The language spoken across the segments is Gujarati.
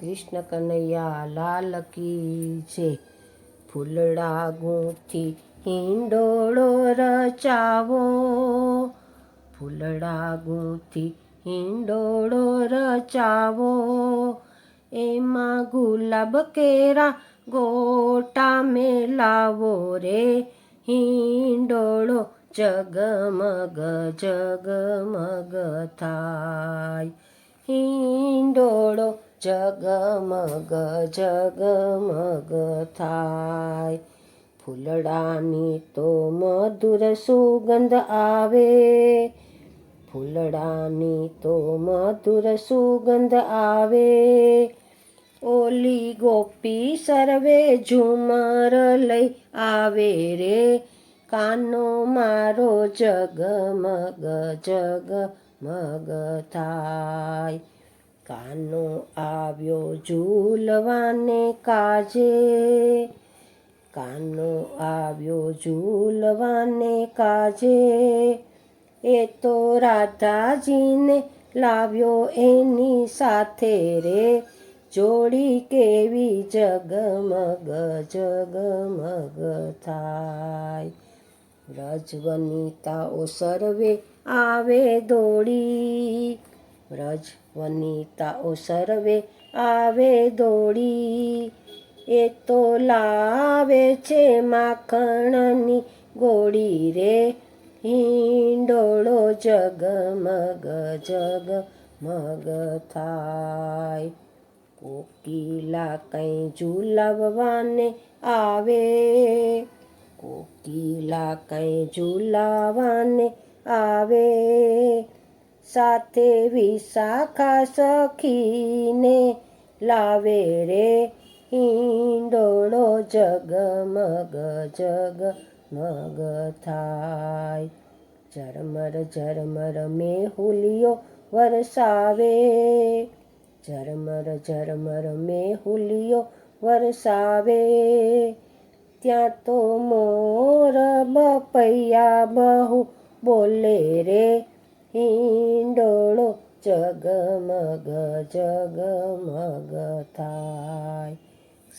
કૃષ્ણ કનૈયા લાલ કી છે. ફૂલડા ગૂંથી હિંડોળો રચાવો. ફૂલડા ગૂંથી હિંડોળો રચાવો. એમાં ગુલાબ કેરા ગોટા મેલાવો રે. હિંડોળો જગમગ જગમગ થાય. હિંડોળો જગમગ જગમગ થાય. ફૂલડાની તો મધુર સુગંધ આવે. ફૂલડાની તો મધુર સુગંધ આવે. ઓલી ગોપી સર્વે ઝુમર લઈ આવે રે. કાનો મારો જગમગ જગમગ થાય. કાનો આવ્યો ઝૂલવાને કાજે? કાનો આવ્યો ઝૂલવાને કાજે? એ તો રાધાજીને લાવ્યો એની સાથે રે. જોડી કેવી જગમગ જગમગ થાય. રજવનિતાઓ સર્વે આવે દોડી. વ્રજ વનિતાઓ સર્વે આવે દોડી. એ તો લાવે છે માખણની ગોળી રે. હિંડોળો જગમગ જગમગ થાય. કોકિલા કંઈ ઝુલાવવાને આવે. કોકિલા કંઈ ઝુલાવાને આવે. સાથે વિશાખા સખીને લાવે રે હિંડોળો જગમગ જગમગ થાય. ઝરમર ઝરમર મેહુલિયો વરસાવે. ઝરમર ઝરમર મેહુલિયો વરસાવે. ત્યાં તો મોર બપૈયા બહુ બોલે રે. હિંડોળો જગમગ જગમગ થાય.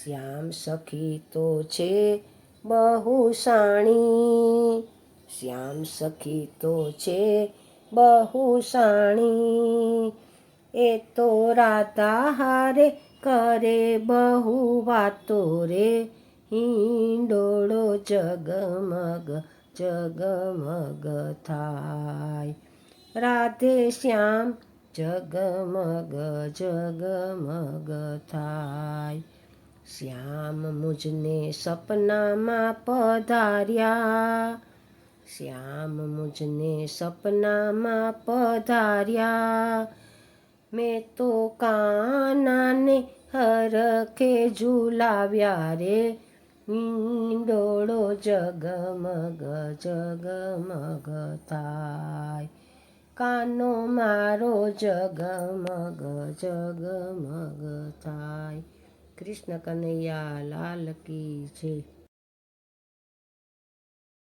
શ્યામ સખી તો છે બહુ સાણી શ્યામ સખી તો છે બહુ સાણી એ તો રાતા હારે કરે બહુ વાતો રે. હિંડોળો જગમગ જગમગ થાય. રાધે શ્યામ, જગમગ જગમગ થાય. શ્યામ મુજને સપનામાં પધાર્યા. શ્યામ મુજને સપનામાં પધાર્યા. મેં તો કાનાને હરખે ઝુલાવ્યા રે. ડોળો જગમગ જગમગ થાય. કાનો મારો જગમગ જગમગ થાય. કૃષ્ણ કનૈયા લાલ કી છે